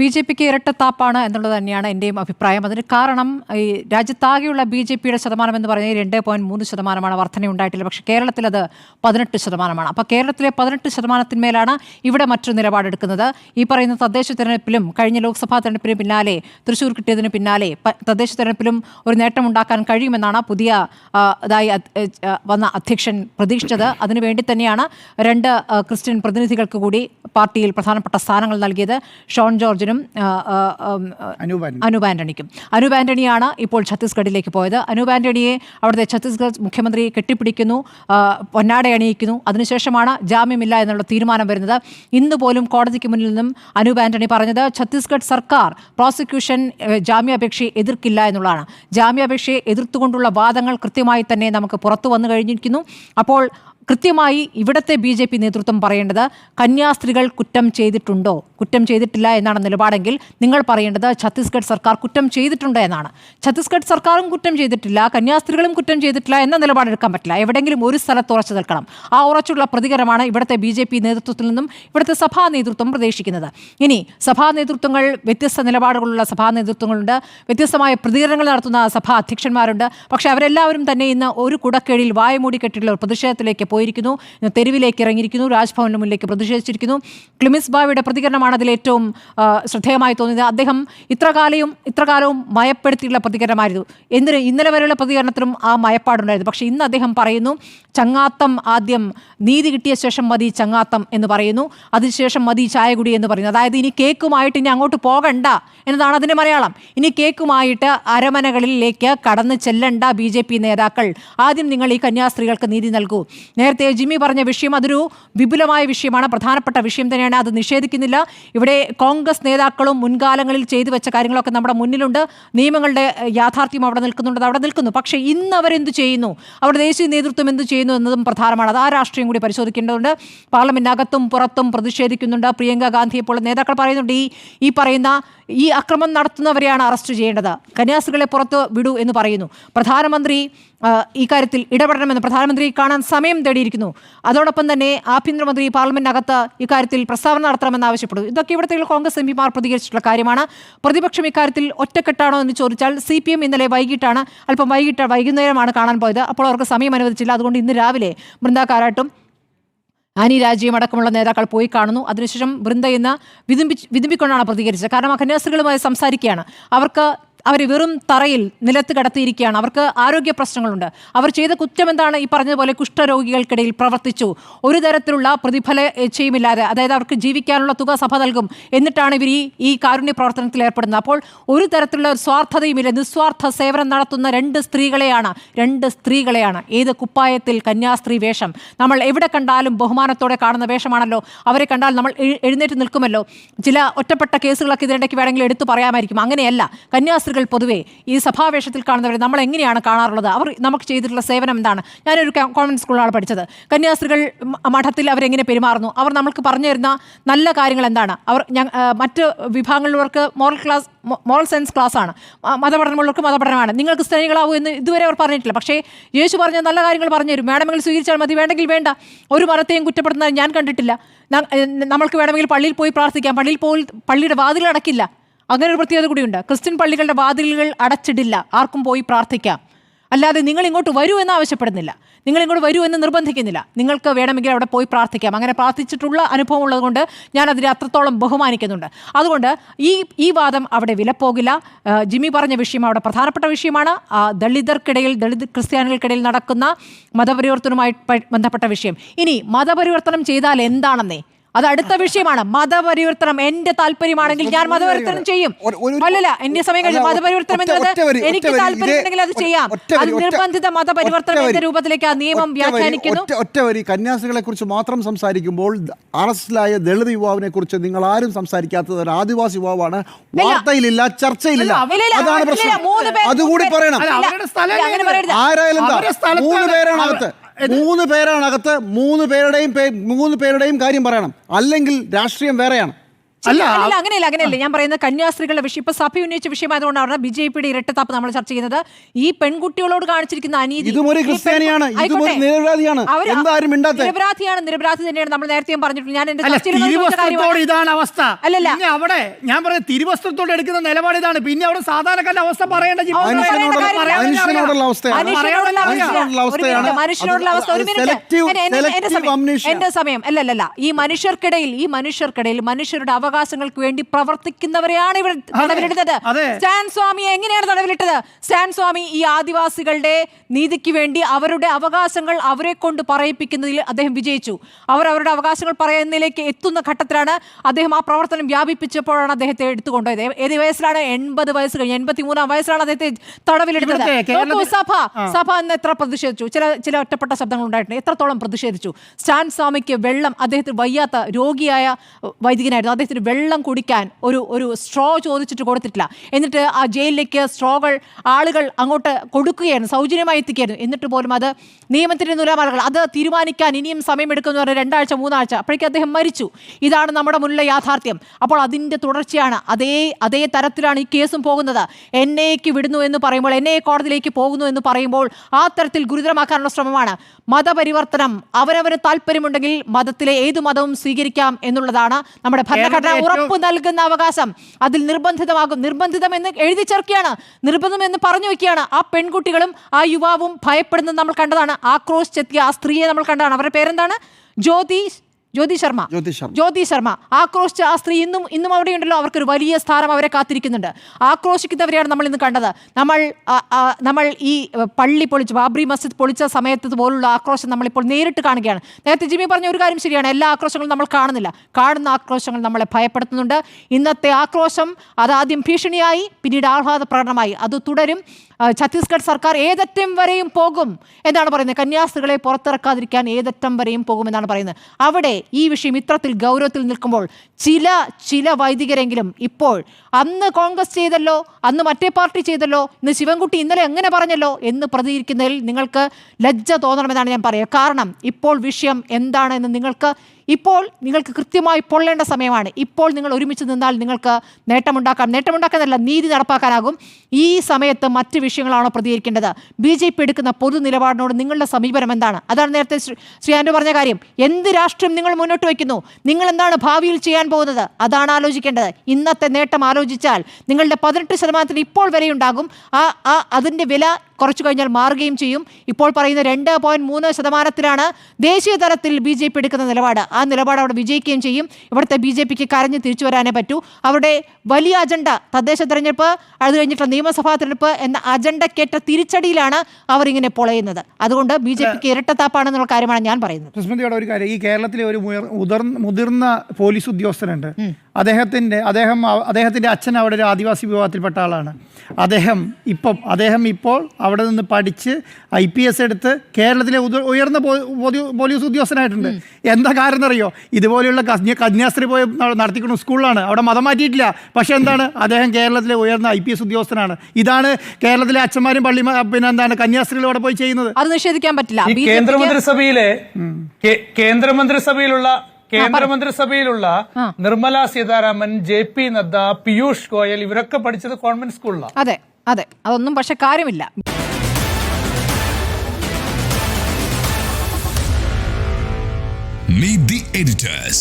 B J പിക്ക് ഇരട്ടത്താപ്പാണ് എന്നുള്ളത് തന്നെയാണ് എന്റെയും അഭിപ്രായം. അതിന് കാരണം ഈ രാജ്യത്താകെയുള്ള ബി ജെ പിയുടെ ശതമാനം എന്ന് പറഞ്ഞാൽ രണ്ട് പോയിന്റ് മൂന്ന് ശതമാനമാണ് വർധന ഉണ്ടായിട്ടില്ല പക്ഷേ കേരളത്തിൽ അത് പതിനെട്ട് ശതമാനമാണ്. അപ്പോൾ കേരളത്തിലെ പതിനെട്ട് ശതമാനത്തിന്മേലാണ് ഇവിടെ മറ്റൊരു നിലപാടെടുക്കുന്നത് ഈ പറയുന്ന തദ്ദേശ തെരഞ്ഞെടുപ്പിലും കഴിഞ്ഞ ലോക്സഭാ തെരഞ്ഞെടുപ്പിന് പിന്നാലെ തൃശ്ശൂർ കിട്ടിയതിന് പിന്നാലെ തദ്ദേശ തെരഞ്ഞെടുപ്പിലും ഒരു നേട്ടമുണ്ടാക്കാൻ കഴിയുമെന്നാണ് പുതിയ ഇതായി വന്ന അധ്യക്ഷൻ പ്രതീക്ഷിച്ചത്. അതിനുവേണ്ടി തന്നെയാണ് രണ്ട് ക്രിസ്ത്യൻ പ്രതിനിധികൾക്ക് കൂടി പാർട്ടിയിൽ പ്രധാനപ്പെട്ട സ്ഥാനങ്ങൾ നൽകിയത് ഷോൺ ജോർജിനും ഉം, അനൂപ് ആന്റണിക്കും. അനൂപ് ആന്റണിയാണ് ഇപ്പോൾ ഛത്തീസ്ഗഡിലേക്ക് പോയത്. അനൂപ് ആന്റണിയെ അവിടുത്തെ ഛത്തീസ്ഗഡ് മുഖ്യമന്ത്രി കെട്ടിപ്പിടിക്കുന്നു പൊന്നാട അണിയിക്കുന്നു. അതിനുശേഷമാണ് ജാമ്യമില്ല എന്നുള്ള തീരുമാനം വരുന്നത്. ഇന്ന് പോലും കോടതിക്ക് മുന്നിൽ നിന്നും അനൂപ് ആന്റണി പറഞ്ഞത് ഛത്തീസ്ഗഡ് സർക്കാർ പ്രോസിക്യൂഷൻ ജാമ്യാപേക്ഷയെ എതിർക്കില്ല എന്നുള്ളതാണ്. ജാമ്യാപേക്ഷയെ എതിർത്തുകൊണ്ടുള്ള വാദങ്ങൾ കൃത്യമായി തന്നെ നമുക്ക് പുറത്തു വന്നു കഴിഞ്ഞിരിക്കുന്നു. അപ്പോൾ കൃത്യമായി ഇവിടത്തെ ബി ജെ പി നേതൃത്വം പറയേണ്ടത് കന്യാസ്ത്രീകൾ കുറ്റം ചെയ്തിട്ടുണ്ടോ? കുറ്റം ചെയ്തിട്ടില്ല എന്നാണ് നിലപാടെങ്കിൽ നിങ്ങൾ പറയേണ്ടത് ഛത്തീസ്ഗഡ് സർക്കാർ കുറ്റം ചെയ്തിട്ടുണ്ട് എന്നാണ്. ഛത്തീസ്ഗഡ് സർക്കാരും കുറ്റം ചെയ്തിട്ടില്ല കന്യാസ്ത്രീകളും കുറ്റം ചെയ്തിട്ടില്ല എന്ന നിലപാടെടുക്കാൻ പറ്റില്ല. എവിടെയെങ്കിലും ഒരു സ്ഥലത്ത് ഉറച്ചു നിൽക്കണം. ആ ഉറച്ചുള്ള പ്രതികരമാണ് ഇവിടുത്തെ ബി ജെ പി നേതൃത്വത്തിൽ നിന്നും ഇവിടുത്തെ സഭാ നേതൃത്വം പ്രതീക്ഷിക്കുന്നത്. ഇനി സഭാ നേതൃത്വങ്ങൾ വ്യത്യസ്ത നിലപാടുകളുള്ള സഭാ നേതൃത്വങ്ങളുണ്ട്. വ്യത്യസ്തമായ പ്രതികരണങ്ങൾ നടത്തുന്ന സഭാ അധ്യക്ഷന്മാരുണ്ട്. പക്ഷേ അവരെല്ലാവരും തന്നെ ഇന്ന് ഒരു കുടക്കേഴിൽ കെട്ടിയിട്ടുള്ള ഒരു പ്രതിഷേധത്തിലേക്ക് പോയിരിക്കുന്നു. തെരുവിലേക്ക് ഇറങ്ങിയിരിക്കുന്നു. രാജ്ഭവന് മുന്നിലേക്ക് പ്രതിഷേധിച്ചിരിക്കുന്നു. ക്ലിമിസ് ബാവിയുടെ പ്രതികരണമാണ് അതിൽ ഏറ്റവും ശ്രദ്ധേയമായി തോന്നിയത്. അദ്ദേഹം ഇത്രകാലവും ഇത്രകാലവും മയപ്പെടുത്തിയുള്ള പ്രതികരണമായിരുന്നു. എന്തിന്? ഇന്നലെ വരെയുള്ള പ്രതികരണത്തിനും ആ മയപ്പാടുണ്ടായിരുന്നു. പക്ഷേ ഇന്ന് അദ്ദേഹം പറയുന്നു ചങ്ങാത്തം ആദ്യം നീതി കിട്ടിയ ശേഷം മതി ചങ്ങാത്തം എന്ന് പറയുന്നു. അതിനുശേഷം മതി ചായകുടി എന്ന് പറയുന്നു. അതായത് ഇനി കേക്കുമായിട്ട് ഇനി അങ്ങോട്ട് പോകണ്ട എന്നതാണ് അതിന്റെ മലയാളം. ഇനി കേക്കുമായിട്ട് അരമനകളിലേക്ക് കടന്നു ചെല്ലണ്ട ബി നേതാക്കൾ. ആദ്യം നിങ്ങൾ ഈ കന്യാസ്ത്രീകൾക്ക് നീതി നൽകൂ. നേരത്തെ ജിമ്മി പറഞ്ഞ വിഷയം അതൊരു വിപുലമായ വിഷയമാണ്. പ്രധാനപ്പെട്ട വിഷയം തന്നെയാണ്. അത് നിഷേധിക്കുന്നില്ല. ഇവിടെ കോൺഗ്രസ് നേതാക്കളും മുൻകാലങ്ങളിൽ ചെയ്തു വെച്ച കാര്യങ്ങളൊക്കെ നമ്മുടെ മുന്നിലുണ്ട്. നിയമങ്ങളുടെ യാഥാർത്ഥ്യം അവിടെ നിൽക്കുന്നുണ്ട്. അവിടെ നിൽക്കുന്നു. പക്ഷേ ഇന്ന് അവരെന്ത് ചെയ്യുന്നു? അവിടെ ദേശീയ നേതൃത്വം എന്ത് ചെയ്യുന്നു എന്നതും പ്രധാനമാണ്. അത് ആ രാഷ്ട്രീയം കൂടി പരിശോധിക്കേണ്ടതുണ്ട്. പാർലമെന്റിനകത്തും പുറത്തും പ്രതിഷേധിക്കുന്നുണ്ട്. പ്രിയങ്ക ഗാന്ധി ഇപ്പോൾ നേതാക്കൾ പറയുന്നുണ്ട് ഈ ഈ പറയുന്ന ഈ അക്രമം നടത്തുന്നവരെയാണ് അറസ്റ്റ് ചെയ്യേണ്ടത്. കന്യാസ്ത്രീകളെ പുറത്ത് വിടൂ എന്ന് പറയുന്നു. പ്രധാനമന്ത്രി ഇക്കാര്യത്തിൽ ഇടപെടണമെന്ന് പ്രധാനമന്ത്രി കാണാൻ സമയം തേടിയിരിക്കുന്നു. അതോടൊപ്പം തന്നെ ആഭ്യന്തരമന്ത്രി പാർലമെന്റിനകത്ത് ഇക്കാര്യത്തിൽ പ്രസ്താവന നടത്തണമെന്ന് ആവശ്യപ്പെടുന്നു. ഇതൊക്കെ ഇവിടുത്തെ കോൺഗ്രസ് എം പിമാർ പ്രതികരിച്ചിട്ടുള്ള കാര്യമാണ്. പ്രതിപക്ഷം ഇക്കാര്യത്തിൽ ഒറ്റക്കെട്ടാണോ എന്ന് ചോദിച്ചാൽ സി പി എം ഇന്നലെ വൈകിട്ടാണ് അല്പം വൈകിട്ട് വൈകുന്നേരമാണ് കാണാൻ പോയത്. അപ്പോൾ അവർക്ക് സമയം അനുവദിച്ചില്ല. അതുകൊണ്ട് ഇന്ന് രാവിലെ ബൃന്ദാക്കാരാട്ടും ആനി രാജ്യം അടക്കമുള്ള നേതാക്കൾ പോയി കാണുന്നു. അതിനുശേഷം വൃന്ദ ഇന്ന് വിതുമ്പി വിതുമ്പിക്കൊണ്ടാണ് പ്രതികരിച്ചത്. കാരണം ആ കന്യാസ്ത്രീകളുമായി സംസാരിക്കുകയാണ്. അവർക്ക് അവർ വെറും തറയിൽ നിലത്ത് കിടത്തിയിരിക്കുകയാണ്. അവർക്ക് ആരോഗ്യ പ്രശ്നങ്ങളുണ്ട്. അവർ ചെയ്ത കുറ്റം എന്താണ്? ഈ പറഞ്ഞതുപോലെ കുഷ്ഠരോഗികൾക്കിടയിൽ പ്രവർത്തിച്ചു. ഒരു തരത്തിലുള്ള പ്രതിഫല ചെയ്യുമില്ലാതെ അതായത് അവർക്ക് ജീവിക്കാനുള്ള തുക സഭ നൽകും എന്നിട്ടാണ് ഇവർ ഈ കാരുണ്യ പ്രവർത്തനത്തിൽ ഏർപ്പെടുന്നത്. അപ്പോൾ ഒരു തരത്തിലുള്ള സ്വാർത്ഥതയുമില്ല. നിസ്വാർത്ഥ സേവനം നടത്തുന്ന രണ്ട് സ്ത്രീകളെയാണ് രണ്ട് സ്ത്രീകളെയാണ്. ഏത് കുപ്പായത്തിൽ കന്യാസ്ത്രീ വേഷം? നമ്മൾ എവിടെ കണ്ടാലും ബഹുമാനത്തോടെ കാണുന്ന വേഷമാണല്ലോ. അവരെ കണ്ടാൽ നമ്മൾ എഴുന്നേറ്റ് നിൽക്കുമല്ലോ. ചില ഒറ്റപ്പെട്ട കേസുകളൊക്കെ ഇതിനിടയ്ക്ക് വേണമെങ്കിൽ എടുത്തു പറയാമായിരിക്കും. അങ്ങനെയല്ല. കന്യാസ്ത്രീകൾ പൊതുവേ ഈ സഭാവേഷത്തിൽ കാണുന്നവരെ നമ്മൾ എങ്ങനെയാണ് കാണാറുള്ളത്? അവർ നമുക്ക് ചെയ്തിട്ടുള്ള സേവനം എന്താണ്? ഞാനൊരു കോൺവെന്റ് സ്കൂളിലാണ് പഠിച്ചത്. കന്യാസ്ത്രീകൾ മഠത്തിൽ അവരെങ്ങനെ പെരുമാറുന്നു? അവർ നമ്മൾക്ക് പറഞ്ഞു തരുന്ന നല്ല കാര്യങ്ങൾ എന്താണ്? അവർ മറ്റ് വിഭാഗങ്ങളിലുള്ളവർക്ക് മോറൽ ക്ലാസ് മോറൽ സയൻസ് ക്ലാസ്സാണ്. മതപഠനമുള്ളവർക്ക് മതപഠനമാണ്. നിങ്ങൾക്ക് സ്ത്രീകളാവൂ എന്ന് ഇതുവരെ അവർ പറഞ്ഞിട്ടില്ല. പക്ഷേ യേശു പറഞ്ഞ നല്ല കാര്യങ്ങൾ പറഞ്ഞു തരും. വേണമെങ്കിൽ സ്വീകരിച്ചാൽ മതി. വേണ്ടെങ്കിൽ വേണ്ട. ഒരു മതത്തെയും കുറ്റപ്പെടുന്നത് ഞാൻ കണ്ടിട്ടില്ല. നമ്മൾക്ക് വേണമെങ്കിൽ പള്ളിയിൽ പോയി പ്രാർത്ഥിക്കാം. പള്ളിയിൽ പോയി പള്ളിയുടെ വാതിൽ അടക്കില്ല. അങ്ങനെ ഒരു പ്രത്യേകത കൂടിയുണ്ട്. ക്രിസ്ത്യൻ പള്ളികളുടെ വാതിലുകൾ അടച്ചിടില്ല. ആർക്കും പോയി പ്രാർത്ഥിക്കാം. അല്ലാതെ നിങ്ങൾ ഇങ്ങോട്ട് വരൂ എന്ന് ആവശ്യപ്പെടുന്നില്ല. നിങ്ങൾ ഇങ്ങോട്ട് വരൂ എന്ന് നിർബന്ധിക്കുന്നില്ല. നിങ്ങൾക്ക് വേണമെങ്കിൽ അവിടെ പോയി പ്രാർത്ഥിക്കാം. അങ്ങനെ പ്രാർത്ഥിച്ചിട്ടുള്ള അനുഭവം ഉള്ളതുകൊണ്ട് ഞാൻ അതിനെ അത്രത്തോളം ബഹുമാനിക്കുന്നുണ്ട്. അതുകൊണ്ട് ഈ ഈ വാദം അവിടെ വിലപ്പോകില്ല. ജിമ്മി പറഞ്ഞ വിഷയം അവിടെ പ്രധാനപ്പെട്ട വിഷയമാണ്. ദളിതർക്കിടയിൽ ദളിത് ക്രിസ്ത്യാനികൾക്കിടയിൽ നടക്കുന്ന മതപരിവർത്തനവുമായി ബന്ധപ്പെട്ട വിഷയം. ഇനി മതപരിവർത്തനം ചെയ്താൽ എന്താണെന്നേ? അത് അടുത്ത വിഷയമാണ്. മതപരിവർത്തനം എന്റെ താല്പര്യമാണെങ്കിൽ ഞാൻ മതപരിവർത്തനം ചെയ്യും. അല്ലല്ല എന്റെ സമയം കഴിഞ്ഞു മതപരിവർത്തനം എന്നത് എനിക്ക്. താല്പര്യമുണ്ടെങ്കിൽ അത് ചെയ്യാം. അത് നിർബന്ധിത മതപരിവർത്തനം എന്ന രൂപത്തിലേക്ക് ആ നിയമം വ്യാഖ്യാനിക്കുന്നു. ഒറ്റവരി കന്യാസികളെ വരി. കുറിച്ച് മാത്രം സംസാരിക്കുമ്പോൾ അറസ്റ്റിലായ ദളിത് യുവാവിനെ കുറിച്ച് നിങ്ങൾ ആരും സംസാരിക്കാത്തത് ഒരു ആദിവാസി യുവാവാണ്. വാർത്തയിലില്ല ചർച്ചയിലില്ല. അതാണ് പ്രശ്നം. അതുകൂടി പറയണം. ആരായാലും അവരുടെ സ്ഥലത്താണ് മൂന്ന് പേരാണ് അകത്ത്. മൂന്ന് പേരാണ് അകത്ത് മൂന്ന് പേരുടെയും മൂന്ന് പേരുടെയും കാര്യം പറയണം. അല്ലെങ്കിൽ രാഷ്ട്രീയം വേറെയാണ്. അല്ല അങ്ങനെയല്ല അങ്ങനെയല്ല ഞാൻ പറയുന്നത് കന്യാസ്ത്രീകളുടെ വിഷയം ഇപ്പൊ സഭ ഉന്നയിച്ച വിഷയമായതുകൊണ്ടാണ് ബി ജെ പിയുടെ ഇരട്ടത്താപ്പ് നമ്മൾ ചർച്ച ചെയ്യുന്നത്. ഈ പെൺകുട്ടികളോട് കാണിച്ചിരിക്കുന്ന അനീതി ഇതും ഒരു ക്രിസ്ത്യാനിയാണ്. ഇതും ഒരു ആയിക്കോട്ടെ. നിരപരാധിയാണ്. എന്താ ആരും മിണ്ടാത്തെ? നിരപരാധിയാണ് നിരപരാധി തന്നെയാണ്. നമ്മൾ നേരത്തെയും പറഞ്ഞിട്ടുണ്ട്. ഞാൻ എന്റെ ഇതാണ് അവസ്ഥ. അല്ലല്ല. അവിടെ ഞാൻ പറയുന്നത് തിരുവസ്ത്രത്തോട് എടുക്കുന്ന നിലപാട് ഇതാണ്. പിന്നെ അവിടെ സാധാരണക്കാരുടെ അവസ്ഥ പറയേണ്ട മനുഷ്യനോടുള്ള അവസ്ഥ. ഒരു അവസ്ഥയാണ് മിനിറ്റ്, എന്റെ- സമയം. അല്ലല്ല അല്ലല്ലല്ല. ഈ മനുഷ്യർക്കിടയിൽ ഈ മനുഷ്യർക്കിടയിൽ മനുഷ്യരുടെ അവകാശങ്ങൾക്ക് വേണ്ടി പ്രവർത്തിക്കുന്നവരെയാണ് ഇവിടെ തടവിലിടുന്നത്. സ്റ്റാൻ സ്വാമി എങ്ങനെയാണ് തടവിലിട്ടത്? സ്റ്റാൻ സ്വാമി ഈ ആദിവാസികളുടെ നീതിക്ക് വേണ്ടി അവരുടെ അവകാശങ്ങൾ അവരെ കൊണ്ട് പറയിപ്പിക്കുന്നതിൽ അദ്ദേഹം വിജയിച്ചു. അവർ അവരുടെ അവകാശങ്ങൾ പറയുന്നതിലേക്ക് എത്തുന്ന ഘട്ടത്തിലാണ് അദ്ദേഹം ആ പ്രവർത്തനം വ്യാപിപ്പിച്ചപ്പോഴാണ് അദ്ദേഹത്തെ എടുത്തുകൊണ്ടുപോയത്. ഏ- ഏത് വയസ്സിലാണ്? എൺപത് വയസ്സ് കഴിഞ്ഞ് എൺപത്തി മൂന്നാം വയസ്സിലാണ് അദ്ദേഹത്തെ നോക്കൂ, സഭ സഭ അന്ന് എത്ര പ്രതിഷേധിച്ചു? ചില ചില ഒറ്റപ്പെട്ട ശബ്ദങ്ങൾ ഉണ്ടായിട്ടുണ്ട്. എത്രത്തോളം പ്രതിഷേധിച്ചു? സ്റ്റാൻ സ്വാമിക്ക് വെള്ളം അദ്ദേഹത്തിന് വയ്യാത്ത രോഗിയായ വൈദികനായിരുന്നു. അദ്ദേഹത്തിന് വെള്ളം കുടിക്കാൻ ഒരു ഒരു സ്ട്രോ ചോദിച്ചിട്ട് കൊടുത്തിട്ടില്ല. എന്നിട്ട് ആ ജയിലിലേക്ക് സ്ട്രോകൾ ആളുകൾ അങ്ങോട്ട് കൊടുക്കുകയായിരുന്നു സൗജന്യമായി എത്തിക്കുകയായിരുന്നു. എന്നിട്ട് പോലും അത് നിയമത്തിന്റെ നിലപാടുകൾ അത് തീരുമാനിക്കാൻ ഇനിയും സമയമെടുക്കുമെന്ന് പറഞ്ഞാൽ രണ്ടാഴ്ച മൂന്നാഴ്ച അപ്പോഴേക്കും അദ്ദേഹം മരിച്ചു. ഇതാണ് നമ്മുടെ മുന്നിലെ യാഥാർത്ഥ്യം. അപ്പോൾ അതിന്റെ തുടർച്ചയാണ് അതേ അതേ തരത്തിലാണ് ഈ കേസും പോകുന്നത്. എൻ വിടുന്നു എന്ന് പറയുമ്പോൾ എൻ കോടതിയിലേക്ക് പോകുന്നു എന്ന് പറയുമ്പോൾ ആ തരത്തിൽ ഗുരുതരമാക്കാനുള്ള ശ്രമമാണ്. മതപരിവർത്തനം അവരവന് താല്പര്യമുണ്ടെങ്കിൽ മതത്തിലെ ഏതു മതവും സ്വീകരിക്കാം എന്നുള്ളതാണ് നമ്മുടെ ഭരണഘടന ഉറപ്പ് നൽകുന്ന അവകാശം. അതിൽ നിർബന്ധിതമാകും. നിർബന്ധിതം എന്ന് എഴുതി ചേർക്കുകയാണ്. നിർബന്ധം എന്ന് പറഞ്ഞു വെക്കുകയാണ് ആ പെൺകുട്ടികളും ആ യുവാവും ഭയപ്പെടുന്നത് നമ്മൾ കണ്ടതാണ്. ആക്രോശിച്ചെത്തിയ ആ സ്ത്രീയെ നമ്മൾ കണ്ടതാണ്. അവരുടെ പേരെന്താണ്? ജ്യോതി ജ്യോതി ശർമ്മ. ജ്യോതി ശർമ്മ. ജ്യോതി ശർമ്മ. ആക്രോശിച്ച ആ സ്ത്രീ ഇന്നും ഇന്നും അവർക്ക് ഒരു വലിയ സ്ഥാനം അവരെ കാത്തിരിക്കുന്നുണ്ട്. ആക്രോശിക്കുന്നവരെയാണ് നമ്മൾ ഇന്ന് കണ്ടത്. നമ്മൾ നമ്മൾ ഈ പള്ളി പൊളിച്ച് ബാബ്രി മസ്ജിദ് പൊളിച്ച സമയത്ത് പോലുള്ള ആക്രോശം നമ്മളിപ്പോൾ നേരിട്ട് കാണുകയാണ്. നേരത്തെ ജിമ്മി പറഞ്ഞ ഒരു കാര്യം ശരിയാണ്. എല്ലാ ആക്രോശങ്ങളും നമ്മൾ കാണുന്നില്ല. കാണുന്ന ആക്രോശങ്ങൾ നമ്മളെ ഭയപ്പെടുത്തുന്നുണ്ട്. ഇന്നത്തെ ആക്രോശം അതാദ്യം ഭീഷണിയായി പിന്നീട് ആഹ്ലാദ പ്രകടനമായി അത് തുടരും. ഛത്തീസ്ഗഡ് സർക്കാർ ഏതറ്റം വരെയും പോകും എന്നാണ് പറയുന്നത്. കന്യാസ്ത്രീകളെ പുറത്തിറക്കാതിരിക്കാൻ ഏതറ്റം വരെയും പോകുമെന്നാണ് പറയുന്നത്. അവിടെ ഈ വിഷയം ഇത്രത്തിൽ ഗൗരവത്തിൽ നിൽക്കുമ്പോൾ ചില ചില വൈദികരെങ്കിലും ഇപ്പോൾ അന്ന് കോൺഗ്രസ് ചെയ്തല്ലോ അന്ന് മറ്റേ പാർട്ടി ചെയ്തല്ലോ ഇന്ന് ശിവൻകുട്ടി ഇന്നലെ എങ്ങനെ പറഞ്ഞല്ലോ എന്ന് പ്രതികരിക്കുന്നതിൽ നിങ്ങൾക്ക് ലജ്ജ തോന്നണമെന്നാണ് ഞാൻ പറയുക. കാരണം ഇപ്പോൾ വിഷയം എന്താണെന്ന് നിങ്ങൾക്ക് ഇപ്പോൾ നിങ്ങൾക്ക് കൃത്യമായി പൊള്ളേണ്ട സമയമാണ്. ഇപ്പോൾ നിങ്ങൾ ഒരുമിച്ച് നിന്നാൽ നിങ്ങൾക്ക് നേട്ടമുണ്ടാക്കാം. നേട്ടമുണ്ടാക്കാനല്ല നീതി നടപ്പാക്കാനാകും. ഈ സമയത്ത് മറ്റ് വിഷയങ്ങളാണോ പ്രതികരിക്കേണ്ടത്? ബി ജെ പി എടുക്കുന്ന പൊതു നിലപാടിനോട് നിങ്ങളുടെ സമീപനം എന്താണ്? അതാണ് നേരത്തെ ശ്രീ- ആൻഡു പറഞ്ഞ കാര്യം. എന്ത് രാഷ്ട്രം നിങ്ങൾ മുന്നോട്ട് വയ്ക്കുന്നു? നിങ്ങൾ എന്താണ് ഭാവിയിൽ ചെയ്യാൻ പോകുന്നത്? അതാണ് ആലോചിക്കേണ്ടത്. ഇന്നത്തെ നേട്ടം ആലോചിച്ചാൽ നിങ്ങളുടെ പതിനെട്ട് ശതമാനത്തിന് ഇപ്പോൾ വിലയുണ്ടാകും ആ ആ അതിന്റെ വില കുറച്ചു കഴിഞ്ഞാൽ മാറുകയും ചെയ്യും. ഇപ്പോൾ പറയുന്ന രണ്ട് പോയിന്റ് മൂന്ന് ശതമാനത്തിലാണ് ദേശീയ തലത്തിൽ ബി ജെ പി എടുക്കുന്ന നിലപാട്. ആ നിലപാട് അവിടെ വിജയിക്കുകയും ചെയ്യും. ഇവിടുത്തെ ബി ജെ പിക്ക് കരഞ്ഞ് തിരിച്ചു വരാനേ പറ്റൂ. അവരുടെ വലിയ അജണ്ട തദ്ദേശ തെരഞ്ഞെടുപ്പ് അത് കഴിഞ്ഞിട്ടുള്ള നിയമസഭാ തെരഞ്ഞെടുപ്പ് എന്ന അജണ്ടക്കേറ്റ തിരിച്ചടിയിലാണ് അവർ ഇങ്ങനെ പൊളയുന്നത്. അതുകൊണ്ട് ബി ജെ പിക്ക് ഇരട്ടത്താപ്പാണെന്നുള്ള കാര്യമാണ് ഞാൻ പറയുന്നത്. ഒരു കാര്യം. ഈ കേരളത്തിലെ ഒരു മുതിർന്ന പോലീസ് ഉദ്യോഗസ്ഥനുണ്ട് അദ്ദേഹത്തിന്റെ അദ്ദേഹം അദ്ദേഹത്തിന്റെ അച്ഛൻ അവിടെ ഒരു ആദിവാസി വിഭാഗത്തിൽപ്പെട്ട ആളാണ്. അദ്ദേഹം ഇപ്പം അദ്ദേഹം ഇപ്പോൾ അവിടെ നിന്ന് പഠിച്ച് ഐ പി എസ് എടുത്ത് കേരളത്തിലെ ഉയർന്ന പോലീസ് ഉദ്യോഗസ്ഥനായിട്ടുണ്ട്. എന്താ കാരണം എന്നറിയോ ഇതുപോലെയുള്ള കന്യ- കന്യാസ്ത്രീ പോയി നടത്തിക്കുന്ന സ്കൂളാണ് അവിടെ മതം മാറ്റിയിട്ടില്ല. പക്ഷേ എന്താണ്? അദ്ദേഹം കേരളത്തിലെ ഉയർന്ന ഐ പി എസ് ഉദ്യോഗസ്ഥനാണ്. ഇതാണ് കേരളത്തിലെ അച്ഛന്മാരും പള്ളി പിന്നെ എന്താണ് കന്യാസ്ത്രീകൾ അവിടെ പോയി ചെയ്യുന്നത്. അത് നിഷേധിക്കാൻ പറ്റില്ല. കേന്ദ്രമന്ത്രിസഭയിലെ കേന്ദ്രമന്ത്രിസഭയിലുള്ള കേന്ദ്രമന്ത്രിസഭയിലുള്ള നിർമ്മല സീതാരാമൻ ജെ പി നദ്ദ പിയൂഷ് ഗോയൽ ഇവരൊക്കെ പഠിച്ചത് കോൺവെന്റ് സ്കൂളിലാണ് അതെ അതെ. അതൊന്നും പക്ഷെ കാര്യമില്ല. Meet the editors.